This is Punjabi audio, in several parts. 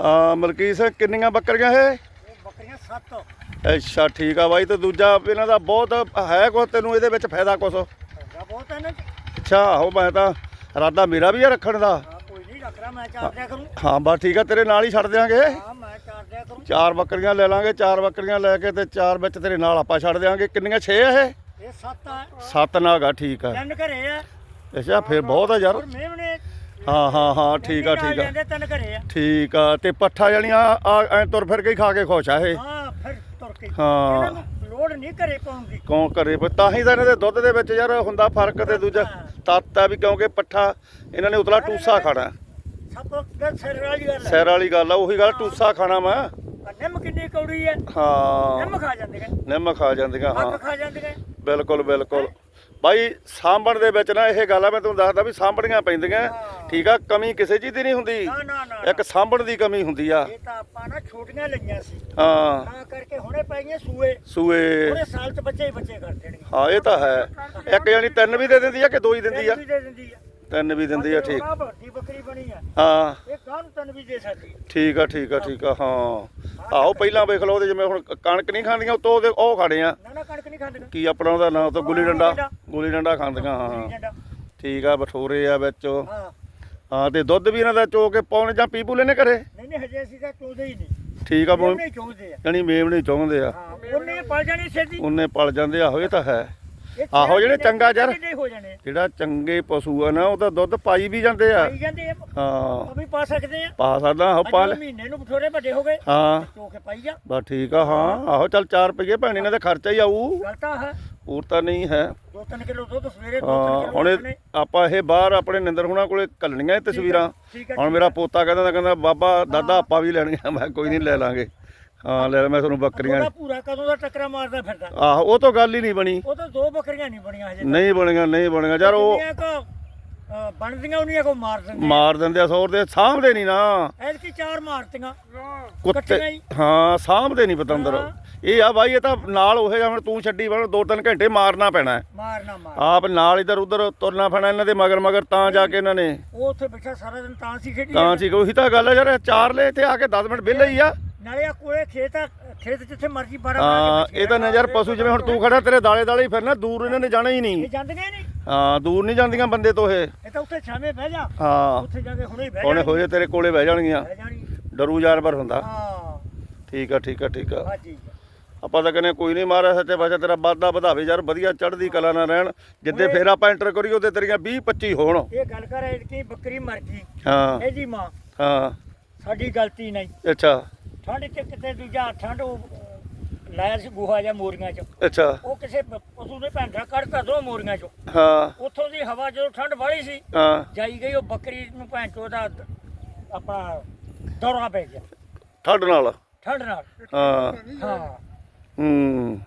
ਹਾਂ ਮਲਕੀਤ ਸਿੰਘ ਕਿੰਨੀਆਂ ਬੱਕਰੀਆਂ ਇਹ? ਬੱਕਰੀਆਂ ਅੱਛਾ ਠੀਕ ਆ ਬਾਈ ਤੇ ਦੂਜਾ ਇਹਨਾਂ ਦਾ ਬਹੁਤ ਹੈ ਕੋ ਤੈਨੂੰ ਇਹਦੇ ਵਿੱਚ ਫਾਇਦਾ ਬਹੁਤ ਹੈ ਨਾ ਜੀ। ਅੱਛਾ ਆਹੋ ਮੈਂ ਤਾਂ ਇਰਾਦਾ ਮੇਰਾ ਵੀ ਆ ਰੱਖਣ ਦਾ। ਹਾਂ ਕੋਈ ਨਹੀਂ ਰੱਖ ਰਿਹਾ ਮੈਂ ਚਾਰ ਦਿਆ ਕਰੂੰ। ਹਾਂ ਬਸ ਠੀਕ ਆ ਤੇਰੇ ਨਾਲ ਹੀ ਛੱਡ ਦਿਆਂਗੇ। ਹਾਂ ਮੈਂ ਚਾਰ ਦਿਆ ਕਰੂੰ। ਚਾਰ ਬੱਕਰੀਆਂ ਲੈ ਲਾਂਗੇ ਚਾਰ ਬੱਕਰੀਆਂ ਲੈ ਕੇ ਤੇ ਚਾਰ ਵਿੱਚ ਤੇਰੇ ਨਾਲ ਆਪਾਂ ਛੱਡ ਦਿਆਂਗੇ। ਕਿੰਨੀਆਂ 6 ਆ ਇਹ? ਇਹ ਸੱਤ ਆ। ਸੱਤ ਨਾਗ ਆ ਠੀਕ ਆ। ਤਿੰਨ ਘਰੇ ਆ। ਅੱਛਾ ਫਿਰ ਬਹੁਤ ਆ ਯਾਰ। ਮੇਵਣੇ ਹਾਂ ਹਾਂ ਹਾਂ ਠੀਕ ਆ ਠੀਕ ਆ। ਜਾਂਦੇ ਤਿੰਨ ਘਰੇ ਆ। ਠੀਕ ਆ ਤੇ ਪੱਠਾ ਜਣੀਆਂ ਆ ਐ ਤੁਰ ਫਿਰ ਕੇ ਹੀ ਖਾ ਕੇ ਖੁਸ਼ ਆ ਇਹ। ਹਾਂ ਫਿਰ ਤੁਰ ਕੇ। ਹਾਂ। ਇਹਨਾਂ ਨੂੰ ਲੋੜ ਨਹੀਂ ਘਰੇ ਪਾਉਣ ਦੀ। ਕੌਣ ਕਰੇ ਪਰ ਤਾਂ ਹੀ ਤਾਂ ਇਹਨਾਂ ਦੇ ਦੁੱਧ ਦੇ ਵਿੱਚ ਯਾਰ ਹੁੰਦਾ ਫ਼ਰਕ ਤੇ ਦੂਜਾ ਤੱਤ ਆ ਵੀ ਕਿਉਂਕਿ ਪੱਠਾ ਇਹਨਾਂ ਨੇ ਉਤਲਾ ਟੂਸਾ ਖਾਣਾ। ਸਭ ਤੋਂ ਗੱਲ ਸਿਰ ਵਾਲੀ ਗੱਲ ਹੈ ਸੈਰ ਵਾਲੀ ਗੱਲ ਆ ਉਹੀ ਗੱਲ ਟੂਸਾ ਖਾਣਾ ਮੈਂ। ਨਿੰਮ ਕਿੰਨੀ ਕੌੜੀ ਹੈ ਹਾਂ। ਨਿੰਮ ਖਾ ਜਾਂਦੇ ਨੇ। ਨਿੰਮ ਖਾ ਜਾਂਦੀਆਂ ਹਾਂ। ਅੱਗ ਖਾ ਜਾਂਦੇ ਨੇ ਬਿਲਕੁਲ ਬਿਲਕੁਲ। ਬਾਈ ਸਾਂਭਣ ਦੇ ਵਿੱਚ ਨਾ ਇਹ ਗੱਲ ਆ ਮੈਂ ਤੁਹਾਨੂੰ ਦੱਸਦਾ ਵੀ ਸਾਂਭਣੀਆਂ ਪੈਂਦੀਆਂ। ਠੀਕ ਆ ਕਮੀ ਕਿਸੇ ਚੀਜ਼ ਦੀ ਨਹੀਂ ਹੁੰਦੀ। ਨਾ ਨਾ ਨਾ ਇੱਕ ਸਾਂਭਣ ਦੀ ਕਮੀ ਹੁੰਦੀ ਆ। ਇਹ ਤਾਂ ਆਪਾਂ ਨਾ ਛੋਟੀਆਂ ਲਈਆਂ ਸੀ। ਹਾਂ। ਤਾਂ ਕਰਕੇ ਹੁਣੇ ਪੈ ਗਈਆਂ ਸੂਏ। ਸੂਏ। ਹੁਣੇ ਸਾਲ ਚ ਬੱਚੇ ਹੀ ਬੱਚੇ ਕਰ ਦੇਣਗੇ। ਹਾਂ ਇਹ ਤਾਂ ਹੈ। ਇੱਕ ਜਾਨੀ ਤਿੰਨ ਵੀ ਦੇ ਦਿੰਦੀ ਆ ਕਿ ਦੋ ਹੀ ਦਿੰਦੀ ਆ? ਤਿੰਨ ਵੀ ਦੇ ਦਿੰਦੀ ਆ। ਤਿੰਨ ਵੀ ਦਿੰਦੀ ਆ ਠੀਕ। ਆਹ ਵੱਡੀ ਬੱਕਰੀ ਬਣੀ ਆ ਹਾਂ। ਇਹ ਗਾਂ ਨੂੰ ਤਿੰਨ ਵੀ ਦੇ ਸਕਦੀ? ਆ। ਠੀਕ ਆ ਠੀਕ ਆ ਠੀਕ ਆ ਹਾਂ। ਆਹੋ ਪਹਿਲਾਂ ਵੇਖ ਲਓ ਉਹਦੇ ਜਿਵੇਂ ਹੁਣ ਕਣਕ ਨਹੀਂ ਖਾਂਦੀਆਂ ਉਤੋਂ ਉਹਦੇ ਉਹ ਖਾਣੇ ਆ। ਨਾ ਨਾ ਕਣਕ ਨਹੀਂ ਖਾਂਦੀਆਂ। ਕੀ ਆਪਣਾ ਉਹਦਾ ਨਾਂ ਤੋਂ ਗੁੱਲੀ ਡੰਡਾ? ਗੁੱਲੀ ਡੰਡਾ। ਖਾਂਦੀਆਂ ਹਾਂ। ਠੀਕ ਆ ਬਠੋਰੇ ਆ ਵਿੱਚ। ਹਾਂ। ਹਾਂ ਤੇ ਦੁੱਧ ਵੀ ਇਹਨਾਂ ਦਾ ਚੋ ਕੇ ਪਾਉਣੇ ਜਾਂ ਪੀ ਪੂ ਲੈਣੇ ਘਰੇ? ਨਹੀਂ ਨਹੀਂ ਹਜੇ ਅਸੀਂ ਤਾਂ ਚੋਦੇ ਹੀ ਨਹੀਂ। ਠੀਕ ਆ ਉਹ ਨਹੀਂ ਚੋਦੇ ਆ। ਜਾਨੀ ਮੇਮ ਨਹੀਂ ਚਾਹੁੰਦੇ ਆ। ਉਹਨੇ ਪਲ ਜਾਣੀ ਛੇਤੀ ਉਹਨੇ ਪਲ ਜਾਂਦੇ ਆਹੋ ਇਹ ਤਾਂ ਹੈ। ਆਹੋ ਜਿਹੜੇ ਚੰਗਾ ਯਾਰ। ਮਹੀਨੇ ਹੋ ਜਾਣੇ। ਜਿਹੜਾ ਚੰਗੇ ਪਸ਼ੂ ਆ ਨਾ ਉਹ ਤਾਂ ਦੁੱਧ ਪਾਈ ਵੀ ਜਾਂਦੇ ਆ। ਪਾਈ ਜਾਂਦੇ ਆ। ਹਾਂ। ਉਹ ਵੀ ਪਾ ਸਕਦੇ ਆ। ਪਾ ਸਕਦਾ ਆਹੋ ਪਾ ਲੈ। ਮਹੀਨੇ ਨੂੰ ਬਠੋਰੇ ਵੱਡੇ ਹੋ ਗਏ। ਹਾਂ। ਚੋ ਕੇ ਪਾਈ ਜਾ ਬਸ ਠੀਕ ਆ ਹਾਂ। ਆਹੋ ਚੱਲ 4 ਰੁਪਏ ਭੈਣੇ ਇਹਨਾਂ ਦਾ ਖਰਚਾ ਹੀ ਆਊ। ਗੱਲ ਤਾਂ ਹੈ ਤਾਂ ਨਹੀਂ ਹੈ। 2-3 ਕਿਲੋ ਦੁੱਧ ਸਵੇਰੇ 2-3 ਹਾਂ ਕਿਲੋ ਹੁਣ ਇਹ ਰੱਖਣੇ। ਆਪਾਂ ਇਹ ਬਾਹਰ ਆਪਣੇ ਨਿੰਦਰ ਹੁਣਾਂ ਕੋਲੇ ਕੱਲਣੀਆਂ ਇਹ ਤਸਵੀਰਾਂ। ਹੁਣ ਮੇਰਾ ਪੋਤਾ ਕਹਿੰਦਾ ਤਾਂ ਕਹਿੰਦਾ ਬਾਬਾ ਦਾਦਾ ਆਪਾਂ ਵੀ ਲੈਣੀਆਂ। ਮੈਂ ਕੋਈ ਨਹੀਂ ਲੈ ਲਾਂਗੇ। ਹਾਂ ਲੈ ਮੈਂ ਤੁਹਾਨੂੰ ਬੱਕਰੀਆਂ ਉਹਦਾ ਪੂਰਾ ਕਦੋਂ ਦਾ ਟੱਕਰਾ ਮਾਰਦਾ ਫਿਰਦਾ? ਆਹੋ ਉਹ ਤਾਂ ਗੱਲ ਹੀ ਨਹੀਂ ਬਣੀ। ਉਹ ਤਾਂ ਦੋ ਬੱਕਰੀਆਂ ਨਹੀਂ ਬਣੀਆਂ ਹਜੇ ਨਹੀਂ ਬਣੀਆਂ ਨਹੀਂ ਬਣੀਆਂ। ਯਾਰ ਉਹ ਜਿੰਨੀਆਂ ਕੁ, ਅ, ਬਣਦੀਆਂ ਉਹਨੀਆਂ ਕੋ ਮਾਰ ਦਿੰਦੇ ਮਾਰ ਦਿੰਦੇ ਆ ਸੌਰ ਦੇ ਸਾਂਭਦੇ ਨਹੀਂ ਨਾ। ਐਤਕੀ ਚਾਰ ਮਾਰਤੀਆਂ। ਕੁੱਤੇ ਹੀ। ਹਾਂ ਸਾਂਭਦੇ ਨਹੀਂ ਪਤੰਦਰ। ਇਹ ਆ ਬਾਈ ਇਹ ਤਾਂ ਨਾਲ ਉਹ ਜਿਹਾ ਹੁਣ ਤੂੰ ਛੱਡੀ ਬਣ ਦੋ ਤਿੰਨ ਘੰਟੇ ਮਾਰਨਾ ਪੈਣਾ। ਹੈ। ਮਾਰਨਾ। ਮਾਰ ਆਪ ਨਾਲ ਇਧਰ ਉਧਰ ਤੁਰਨਾ ਪੈਣਾ ਇਹਨਾਂ ਦੇ ਮਗਰ ਮਗਰ ਤਾਂ ਜਾ ਕੇ ਇਹਨਾਂ ਨੇ। ਉਹ ਉੱਥੇ ਬੈਠਾ ਸਾਰਾ ਦਿਨ ਤਾਂ ਸੀ ਖੇਡੀ ਤਾਂ ਠੀਕ ਉਹੀ ਤਾਂ ਗੱਲ ਹੈ ਯਾਰ ਚਾਰ ਲੈ ਇੱਥੇ ਆ ਕੇ 10 ਮਿੰਟ ਵਿਹਲੇ ਹੀ ਆ। ਨਾਲੇ ਆ ਕੋਲੇ ਖੇਤ ਆ ਖੇਤ ਜਿੱਥੇ ਮਰਜ਼ੀ ਬਾਰਾ ਹਾਂ ਇਹ ਤਾਂ ਨਜ਼ਰ ਪਸ਼ੂ ਜਿਵੇਂ ਹੁਣ ਤੂੰ ਖੜਾ ਤੇਰੇ ਦਾਲੇ ਦਾਲੇ ਹੀ ਫਿਰਨਾ ਦੂਰ ਇਹਨਾਂ ਨੇ ਜਾਣਾ ਹੀ ਇਹ ਨਹੀਂ ਜਾਂਦੀਆਂ ਨਹੀਂ। ਹਾਂ ਦੂਰ ਨਹੀਂ ਜਾਂਦੀਆਂ ਬੰਦੇ ਤੋਂ ਇਹ। ਇਹ ਤਾਂ ਉੱਥੇ ਛਾਵੇਂ ਬਹਿ ਜਾ। ਹਾਂ। ਉੱਥੇ ਜਾ ਕੇ ਹੁਣੇ ਹੀ ਬਹਿ ਉਹਨੇ ਜਾਣੀ। ਹੋਏ ਤੇਰੇ ਕੋਲੇ ਬਹਿ ਜਾਣਗੀਆਂ। ਬਹਿ ਜਾਣੀ। ਡਰੂ ਜਾਨਵਰ ਹੁੰਦਾ। ਹਾਂ। ਠੀਕ ਆ ਠੀਕ ਆ ਠੀਕ ਆ। ਹਾਜੀ ਆਪਾਂ ਤਾਂ ਕਹਿੰਦੇ ਕੋਈ ਨਹੀਂ ਮਾਰਿਆ ਸੱਚੇ ਪਾਸੇ ਤੇਰਾ ਵਾਧਾ ਵਧਾਵੇ ਯਾਰ ਵਧੀਆ ਚੜ੍ਹਦੀ ਕਲਾ ਨਾਲ ਰਹਿਣ। ਜਿੱਦੇ ਫੇਰ ਆਪਾਂ ਐਂਟਰ ਕਰੀ ਉਹਦੇ ਤੇਰੀਆਂ 20 25 ਹੋਣ। ਇਹ ਗੱਲ ਕਰ ਕਿ ਬੱਕਰੀ ਮਰ ਗਈ। ਹਾਂ। ਇਹਦੀ ਮਾਂ। ਹਾਂ। ਸਾਡੀ ਗਲਤੀ ਨਹੀਂ। ਅੱਛਾ। ਠੰਡ ਚ ਕਿਤੇ ਦੂਜਾ ਠੰਡ ਉਹ ਲਾਇਆ ਸੀ ਗੁਹਾ ਜਾਂ ਮੋਰੀਆਂ ਚ। ਅੱਛਾ। ਉਹ ਕਿਸੇ ਪ- ਪਸ਼ੂ ਨੇ ਭੈਂਡਾ ਕੱਢਤਾ ਦੋ ਮੋਰੀਆਂ ਚੋਂ। ਹਾਂ। ਉੱਥੋਂ ਦੀ ਹਵਾ ਜਦੋਂ ਠੰਡ ਵਾਲੀ ਸੀ ਹਾਂ। ਜਾਈ ਗਈ ਉਹ ਬੱਕਰੀ ਨੂੰ ਭੈਣ ਚੋ ਦਾ ਆਪਣਾ ਦੌਰਾ ਪੈ ਗਿਆ। ਠੱਡ ਨਾਲ। ਠੰਡ ਨਾਲ। ਹਾਂ। ਹਾਂ। ਹੂੰ।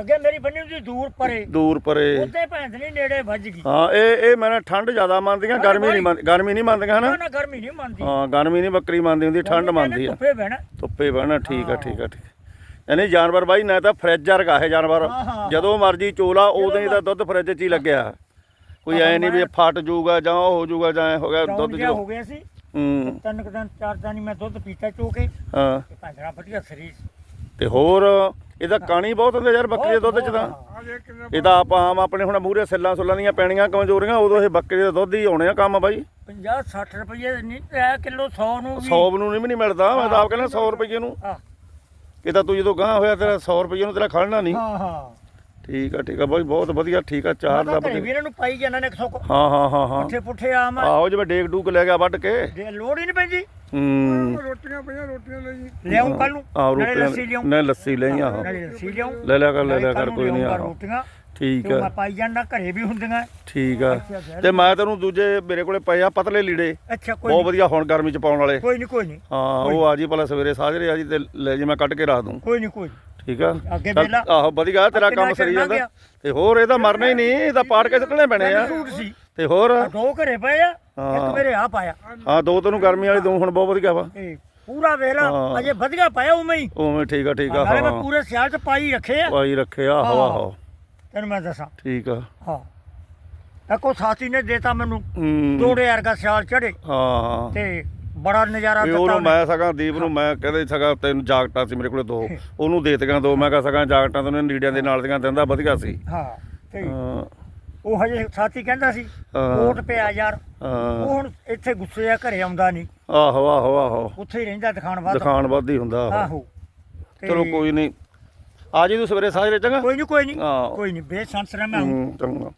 ਅੱਗੇ ਮੇਰੀ ਬੰਨੀ ਦੀ ਦੂਰ ਪਰੇ। ਦੂਰ ਪਰੇ। ਉੱਤੇ ਭੈਣ ਨਹੀਂ ਨੇੜੇ ਵੱਜ ਗਈ। ਹਾਂ ਇਹ ਇਹ ਮੈਂ ਠੰਡ ਜ਼ਿਆਦਾ ਮੰਨਦੀਆਂ ਗਰਮੀ ਨਹੀਂ ਮੰਨ ਗਰਮੀ ਨਹੀਂ ਮੰਨਦੀਆਂ ਹਨਾ? ਨਾ ਗਰਮੀ ਨਹੀਂ ਮੰਨਦੀ ਹਾਂ ਗਰਮੀ ਨਹੀਂ ਬੱਕਰੀ ਮੰਨਦੀ ਹੁੰਦੀ ਠੰਡ ਮੰਨਦੀ ਆ। ਧੁੱਪੇ ਬਹਿਣਾ। ਧੁੱਪੇ ਬਹਿਣਾ ਠੀਕ ਆ ਠੀਕ ਆ ਠੀਕ ਯਾਨੀ ਜਾਨਵਰ ਬਾਈ ਨਾ ਤਾਂ ਫਰਿੱਜ ਵਰਗਾ ਹੈ ਜਾਨਵਰ। ਜਦੋਂ ਮਰਜ਼ੀ ਚੋਲਾ ਉਦੋਂ ਹੀ ਤਾਂ ਦੁੱਧ ਫਰਿੱਜ 'ਚ ਹੀ ਲੱਗਿਆ। ਕੋਈ ਐ ਨਹੀਂ ਵੀ ਫਟ ਜਾਊਗਾ ਜਾਂ ਉਹ ਹੋ ਜਾਊਗਾ ਜਾਂ ਹੋ ਗਿਆ ਦੁੱਧ ਜੋ ਹੋ ਗਿਆ ਸੀ। ਹੂੰ। ਤਿੰਨ ਦਿਨ ਚਾਰ ਦਿਨ ਮੈਂ ਦੁੱਧ ਪੀਤਾ ਚੋ ਕੇ। ਹਾਂ। ਤੇ ਭਾਂਜਰਾ ਵਧੀਆ ਸਰੀਰ ਤੇ ਹੋਰ ਇਹਦਾ ਕਾਣੀ ਬਹੁਤ ਹੁੰਦੇ ਯਾਰ ਬੱਕਰੀ ਦੇ ਦੁੱਧ 'ਚ ਤਾਂ। ਇਹ ਤਾਂ ਆਪਾਂ ਆਮ ਆਪਣੇ ਹੁਣ ਮੂਹਰੇ ਸਿੱਲਾਂ ਸੁੱਲਾਂ ਦੀਆਂ ਪੈਣੀਆਂ ਕਮਜ਼ੋਰੀਆਂ ਉਦੋਂ ਇਹ ਬੱਕਰੀ ਦੇ ਦੁੱਧ ਹੀ ਆਉਣੇ ਆ ਕੰਮ ਬਾਈ। 50 60 ਰੁਪਏ ਨਹੀਂ ਤੇ ਕਿਲੋ 100 ਨੂੰ ਵੀ 100 ਨੂੰ ਨਹੀਂ ਵੀ ਨਹੀਂ ਮਿਲਦਾ ਮੈਂ ਤਾਂ ਆਪ ਕਹਿੰਦਾ 100 ਰੁਪਏ ਨੂੰ। ਹਾਂ। ਇਹ ਤਾਂ ਤੂੰ ਜਦੋਂ ਗਾਂ ਹੋਇਆ ਤੇਰਾ 100 ਰੁਪਏ ਨੂੰ ਤੇਰਾ ਖੜਨਾ ਨਹੀਂ। ਹਾਂ ਹਾਂ। ਠੀਕ ਆ ਠੀਕ ਆ। ਬਾਈ ਬਹੁਤ ਵਧੀਆ ਠੀਕ ਆ ਚਾਰ ਦਾ। ਤਾਂ ਘਰੇ ਵੀ ਇਹਨਾਂ ਨੂੰ ਪਾਈ ਜਾਣਾ ਨੇ ਸੁੱਕ। ਹਾਂ ਹਾਂ ਹਾਂ ਹਾਂ। ਪੁੱਠੇ ਪੁੱਠੇ ਆਮ ਆਹੋ ਜਿਵੇਂ ਡੇਕ ਡੂਕ ਲੈ ਗਿਆ ਵੱਢ ਕੇ। ਜੇ ਲੋੜ ਹੀ ਨਹੀਂ ਪੈਂਦੀ। ਹੂੰ। ਰੋਟੀਆਂ ਪਈਆਂ ਰੋਟੀਆਂ ਲਈ। ਲਿਆਉਂ ਕੱਲ ਨੂੰ। ਆਹ ਰੋਟੀਆਂ ਨਹੀਂ ਲੱਸੀ ਲਈ ਆਹੋ ਨਾਲੇ ਲੱਸੀ ਲਿਆਉਂ ਲੈ ਲਿਆ ਕਰ ਲੈ ਲਿਆ ਕਰ ਕੋਈ ਨਹੀਂ ਆਹੋ ਠੀਕ ਆ। ਮੈਂ ਪਾਈ ਜਾਂਦਾ ਘਰੇ ਵੀ ਹੁੰਦੀਆਂ। ਠੀਕ ਆ। ਤੇ ਮੈਂ ਤੈਨੂੰ ਦੂਜੇ ਮੇਰੇ ਕੋਲੇ ਪਏ ਆ ਪਤਲੇ ਲੀੜੇ। ਅੱਛਾ ਕੋਈ ਬਹੁਤ ਵਧੀਆ ਹੁਣ ਗਰਮੀ ਚ ਪਾਉਣ ਵਾਲੇ। ਕੋਈ ਨਹੀਂ ਕੋਈ ਨਹੀਂ। ਹਾਂ ਉਹ ਆ ਜੀ ਭਲਾ ਸਵੇਰੇ ਸਾਜਰੇ ਆ ਜੀ ਤੇ ਲੈ ਜੀ ਮੈਂ ਕੱਢ ਕੇ ਰੱਖ ਦੂੰ। ਕੋਈ ਨਹੀਂ ਕੋਈ। ਠੀਕ ਆ? ਅੱਗੇ ਚੱਲ। ਆਹੋ ਵਧੀਆ ਤੇਰਾ ਕੰਮ ਸਰੀ ਜਾਂਦਾ। ਤੇ ਹੋਰ ਇਹਦਾ ਮਰਨਾ ਹੀ ਨਹੀਂ ਇਹਦਾ ਪਾੜ ਕੇ ਸੁੱਟਣੇ ਪੈਣੇ ਆ। ਸੂਟ ਸੀ। ਤੇ ਹੋਰ? ਆਹ ਦੋ ਘਰੇ ਪਏ ਆ ਹਾਂ। ਇੱਕ ਮੇਰੇ ਆ ਪਾਇਆ। ਹਾਂ ਦੋ ਤੈਨੂੰ ਗਰਮੀ ਵਾਲੀ ਦੋ ਹੁਣ ਬਹੁਤ ਵਧੀਆ ਵਾ। ਇਹ ਪੂਰਾ ਵੇਲਾ ਹਾਂ। ਅਜੇ ਵਧੀਆ ਪਾਇਆ ਉਵੇਂ ਹੀ। ਉਵੇਂ ਠੀਕ ਆ ਠੀਕ ਆ ਨਾਲੇ ਮੈਂ ਹਾਂ। ਪੂਰੇ ਸਿਆਲ ਚ ਪਾਈ ਰੱਖੇ ਆ। ਪਾਈ ਰੱਖਿਆ ਆਹੋ ਹਾਂ। ਆਹੋ ਤੈਨੂੰ ਮੈਂ ਦੱਸਾਂ। ਠੀਕ ਆ। ਹਾਂ। ਇੱਕੋ ਸਾਥੀ ਨੇ ਦੇਤਾ ਮੈਨੂੰ। ਹੂੰ। ਤੋੜੇ ਵਰਗਾ ਸਿਆਲ ਚੜੇ ਹਾਂ ਹਾਂ। ਤੇ ਬੜਾ ਨਜ਼ਾਰਾ ਵੀ ਦਿੱਤਾ ਉਹਨੂੰ। ਮੈਂ ਸਗਾ ਦੀਪ ਨੂੰ ਮੈਂ ਕਹਿੰਦੇ ਸਗਾ ਤੈਨੂੰ ਜਾਕਟਾਂ ਸੀ ਮੇਰੇ ਕੋਲੇ ਦੋ। ਉਹਨੂੰ ਦੇ ਦਿੱਤੀਆਂ ਦੋ। ਮੈਂ ਕਹਾ ਸਗਾ ਜਾਕਟਾਂ ਤੈਨੂੰ ਲੀੜਿਆਂ ਦੇ ਨਾਲ ਦੀਆਂ ਦਿੰਦਾ ਵਧੀਆ ਸੀ। ਹਾਂ ਤੇ ਹਾਂ, ਉਹ ਹਜੇ ਸਾਥੀ ਕਹਿੰਦਾ ਸੀ ਹਾਂ। ਕੋਟ ਪਿਆ ਯਾਰ। ਹਾਂ। ਉਹ ਹੁਣ ਇੱਥੇ ਗੁੱਸੇ ਆ ਘਰੇ ਆਉਂਦਾ ਨਹੀਂ। ਆਹੋ ਆਹੋ ਆਹੋ। ਉੱਥੇ ਹੀ ਰਹਿੰਦਾ ਦਿਖਾਣ ਬਾਅਦ ਦਿਖਾਣ ਵੱਧ ਹੀ ਹੁੰਦਾ ਆਹੋ। ਆਹੋ। ਤੇ ਚਲੋ ਕੋਈ ਨਹੀਂ। ਆ ਜੀ ਤੂੰ ਸਵੇਰੇ ਸਾਜਰੇ ਚੰਗਾ? ਕੋਈ ਨਹੀਂ ਕੋਈ ਨਹੀਂ। ਹਾਂ। ਕੋਈ ਨਹੀਂ ਬੇਸੰਸਰਾ ਮੈਂ। ਹੂੰ, ਚੰਗਾ।